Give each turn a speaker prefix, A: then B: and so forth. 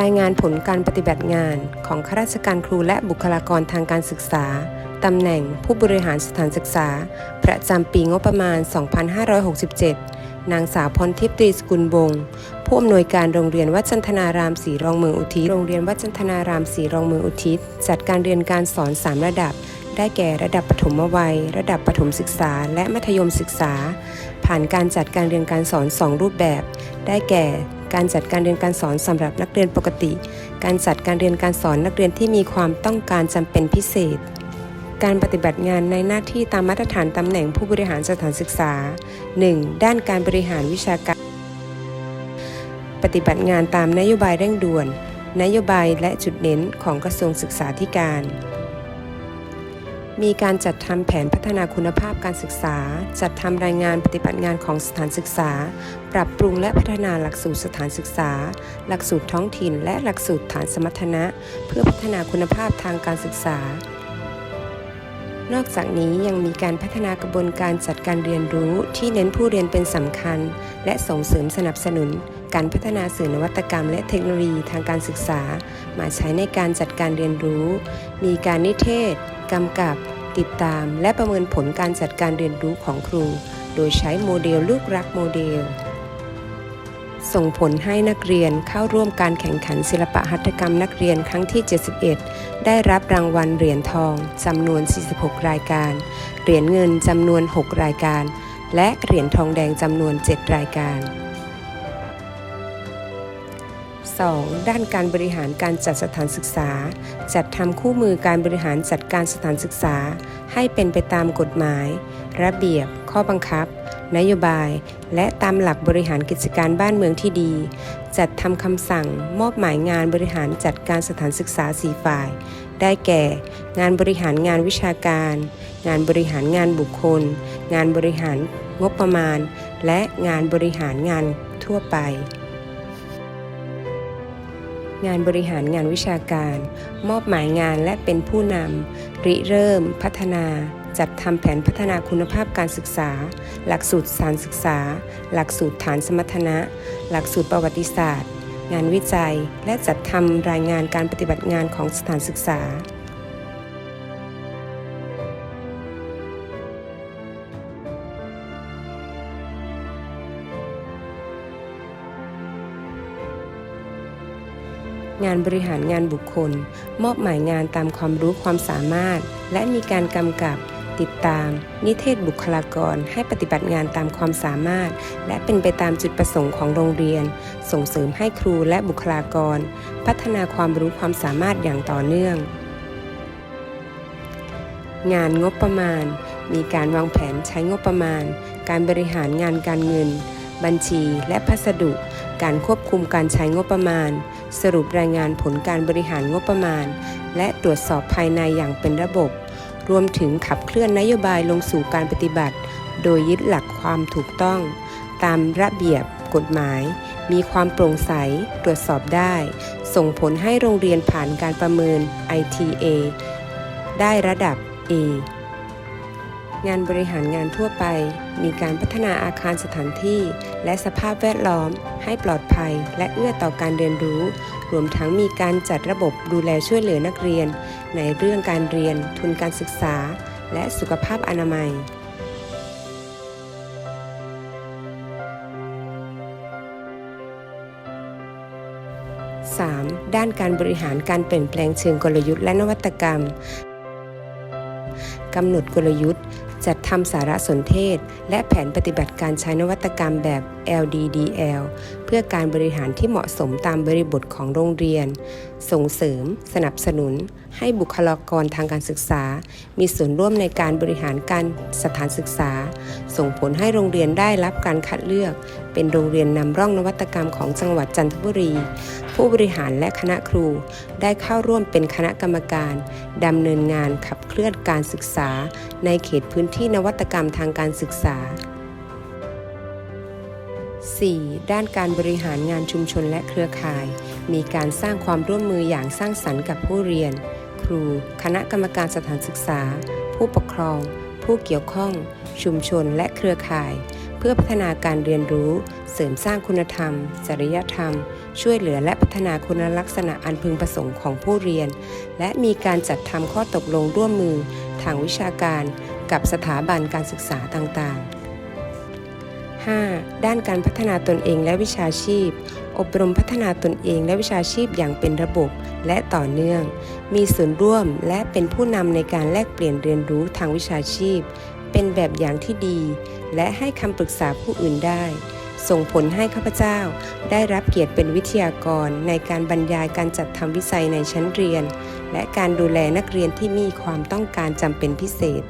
A: รายงานผลการปฏิบัติงานของข้าราชการครูและบุคลากรทางการศึกษา ตำแหน่งผู้บริหารสถานศึกษา ประจำปีงบประมาณ 2567 นางสาวพรทิพย์ตรีสกุลวงศ์ผู้อำนวยการโรงเรียนวัดจันทนารามสีรองเมืองอุทิศ โรงเรียนวัดจันทนารามสีรองเมืองอุทิศ จัดการเรียนการสอน 3 ระดับ ได้แก่ระดับปฐมวัย ระดับประถมศึกษา และมัธยมศึกษา ผ่านการจัดการเรียนการสอน 2 รูปแบบ ได้แก่ การจัดการเรียนการสอนสำหรับนักเรียนปกติ การจัดการเรียนการสอนนักเรียนที่มีความต้องการจำเป็นพิเศษ การปฏิบัติงานในหน้าที่ตามมาตรฐานตำแหน่งผู้บริหารสถานศึกษา 1. ด้านการบริหารวิชาการ ปฏิบัติงานตามนโยบายเร่งด่วน นโยบายและจุดเน้นของกระทรวงศึกษาธิการ มีการจัดทำแผนพัฒนาคุณภาพการศึกษา จัดทำรายงานปฏิบัติงานของสถานศึกษา ปรับปรุงและพัฒนาหลักสูตรสถานศึกษา หลักสูตรท้องถิ่น และหลักสูตรฐานสมรรถนะ เพื่อพัฒนาคุณภาพทางการศึกษา นอกจากนี้ยังมีการพัฒนากระบวนการจัดการเรียนรู้ที่เน้นผู้เรียนเป็นสำคัญ และส่งเสริมสนับสนุน การพัฒนาสื่อนวัตกรรม และเทคโนโลยีทางการศึกษา มาใช้ในการจัดการเรียนรู้ มีการนิเทศ กำกับ ติดตาม และประเมินผลการจัดการเรียนรู้ของครู โดยใช้โมเดลลูกรักโมเดล ส่งผลให้นักเรียนเข้าร่วมการแข่งขันศิลปะหัตถกรรมนักเรียนครั้งที่ 71 ได้รับรางวัลเหรียญทองจำนวน 46 รายการ เหรียญเงินจำนวน 6 รายการ และเหรียญทองแดงจำนวน 7 รายการ 2. ด้านการบริหารการจัดสถานศึกษา จัดทำคู่มือการบริหารจัดการสถานศึกษา ให้เป็นไปตามกฎหมาย ระเบียบ ข้อบังคับ นโยบาย และตามหลักบริหารกิจการบ้านเมืองที่ดี จัดทำคำสั่ง มอบหมายงานบริหารจัดการสถานศึกษาสีฝ่าย ได้แก่ งานบริหารงานวิชาการ งานบริหารงานบุคคล งานบริหารงบประมาณ และงานบริหารงานทั่วไป งานบริหารงานวิชาการ มอบหมายงานและเป็นผู้นำ ริเริ่ม พัฒนา จัดทำแผนพัฒนาคุณภาพการศึกษา หลักสูตรสารศึกษา หลักสูตรฐานสมรรถนะ หลักสูตรประวัติศาสตร์ งานวิจัย และจัดทำรายงานการปฏิบัติงานของสถานศึกษา งานบริหารงานบุคคล มอบหมายงานตามความรู้ความสามารถ และมีการกำกับติดตาม นิเทศบุคลากรให้ปฏิบัติงานตามความสามารถ และเป็นไปตามจุดประสงค์ของโรงเรียน ส่งเสริมให้ครูและบุคลากร พัฒนาความรู้ความสามารถอย่างต่อเนื่อง งานงบประมาณ มีการวางแผนใช้งบประมาณ การบริหารงานการเงิน บัญชีและพัสดุ การควบคุมการใช้งบประมาณ สรุปรายงานผลการบริหารงบประมาณ และตรวจสอบภายในอย่างเป็นระบบ รวมถึงขับเคลื่อนนโยบายลงสู่การปฏิบัติ โดยยึดหลักความถูกต้อง ตามระเบียบกฎหมาย มีความโปร่งใส ตรวจสอบได้ ส่งผลให้โรงเรียนผ่านการประเมิน ITA ได้ระดับ A งานบริหารงานทั่วไป มีการพัฒนาอาคารสถานที่ และสภาพแวดล้อม ให้ปลอดภัย และเอื้อต่อการเรียนรู้ รวมทั้งมีการจัดระบบดูแลช่วยเหลือนักเรียน ในเรื่องการเรียน ทุนการศึกษา และสุขภาพอนามัย 3. ด้านการบริหารการเปลี่ยนแปลงเชิงกลยุทธ์และนวัตกรรม กำหนดกลยุทธ์ จัดทำสารสนเทศ และแผนปฏิบัติการใช้นวัตกรรมแบบ LDDL เพื่อการบริหารที่เหมาะสมตามบริบทของโรงเรียน ส่งเสริม สนับสนุน ให้บุคลากรทางการศึกษา มีส่วนร่วมในการบริหารการสถานศึกษา ส่งผลให้โรงเรียนได้รับการคัดเลือก เป็นโรงเรียนนำร่องนวัตกรรมของจังหวัดจันทบุรี ผู้บริหารและคณะครู ได้เข้าร่วมเป็นคณะกรรมการดำเนินงานขับเคลื่อนการศึกษาในเขตพื้นที่นวัตกรรมทางการศึกษา 4. ด้านการบริหารงานชุมชนและเครือข่าย มีการสร้างความร่วมมืออย่างสร้างสรรค์กับผู้เรียน ครู คณะกรรมการสถานศึกษา ผู้ปกครอง ผู้เกี่ยวข้อง ชุมชนและเครือข่าย เพื่อพัฒนาการเรียนรู้ เสริมสร้างคุณธรรม จริยธรรม ช่วยเหลือและพัฒนาคุณลักษณะอันพึงประสงค์ของผู้เรียน และมีการจัดทำข้อตกลงร่วมมือ ทางวิชาการ กับสถาบันการศึกษาต่างๆ 5. ด้านการพัฒนาตนเองและวิชาชีพ อบรมพัฒนาตนเองและวิชาชีพอย่างเป็นระบบและต่อเนื่อง มีส่วนร่วมและเป็นผู้นำในการแลกเปลี่ยนเรียนรู้ทางวิชาชีพ เป็นแบบอย่างที่ดี และให้คำปรึกษาผู้อื่นได้ส่งผลให้ข้าพเจ้าได้รับเกียรติเป็นวิทยากรในการบรรยายการจัดทำวิจัยในชั้นเรียน และการดูแลนักเรียนที่มีความต้องการจำเป็นพิเศษ